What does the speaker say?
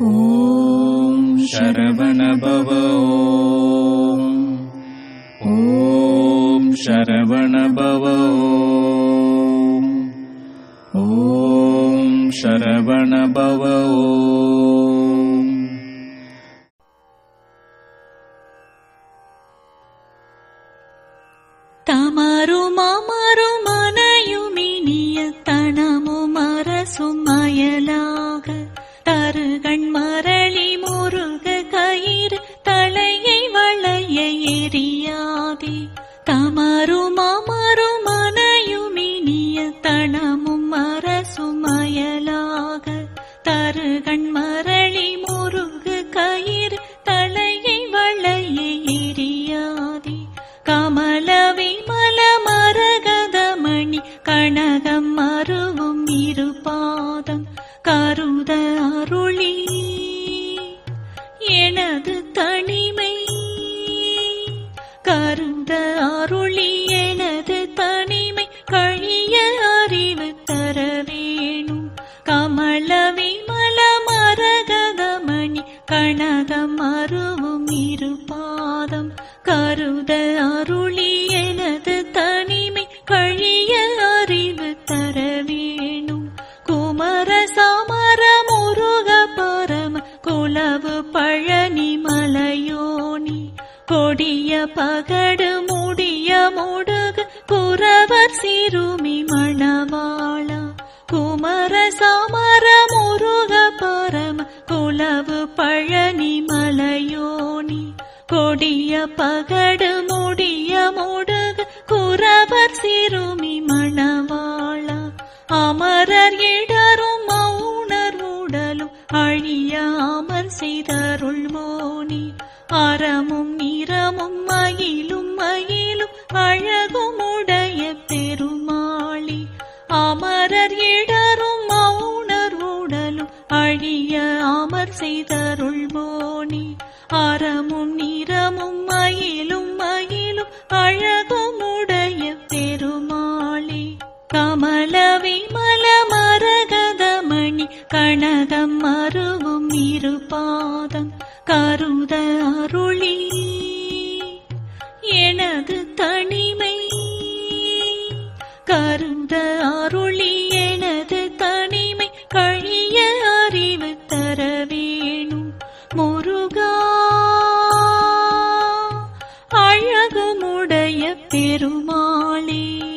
ॐ शरवण भव। ॐ शर भव। ॐ शर भव। मारु मनयुमिनिय तणमु मरसु तणमु உலகம் மருவும் இரு பாதம் கருத அருளி. எனது தனிமை கருத அருளி. எனது தனிமை கழிய அறிவு தர வேணும். கமல விமல மரகதமணி கனகம் அருவும் இரு பாதம் கருத அருளி. எனது தனிமை கழிய பகடு முடிய முடுகு குறவர் சிறுமி மணவாளா. குமர சமர முருக பரம குலவு பழனி மலையோனி. கொடிய பகடு முடிய முடுகு குறவர் சிறுமி மணவாளா. அமரர் இடரும் மௌனர் உடலும் அழிய அமர் செய்தருள் மோனி அறமும் நிறமும் மயிலும் மயிலும் அழகும் உடைய பெருமாளி. அமரர் இடரும் மௌனர் உடலும் அழிய அமர் செய்தருள் மோனி அறமும் நிறமும் மயிலும் மயிலும் அழகும் உடைய பெருமாளி. கமல விமல மரகதமணி கனகம் மருவும் இரு பாதம். கருத அருளி எனது தனிமை. கருத அருளி எனது தனிமை. கழிய அறிவு தர வேணும் முருகா. அழகுமுடைய பெருமாளே.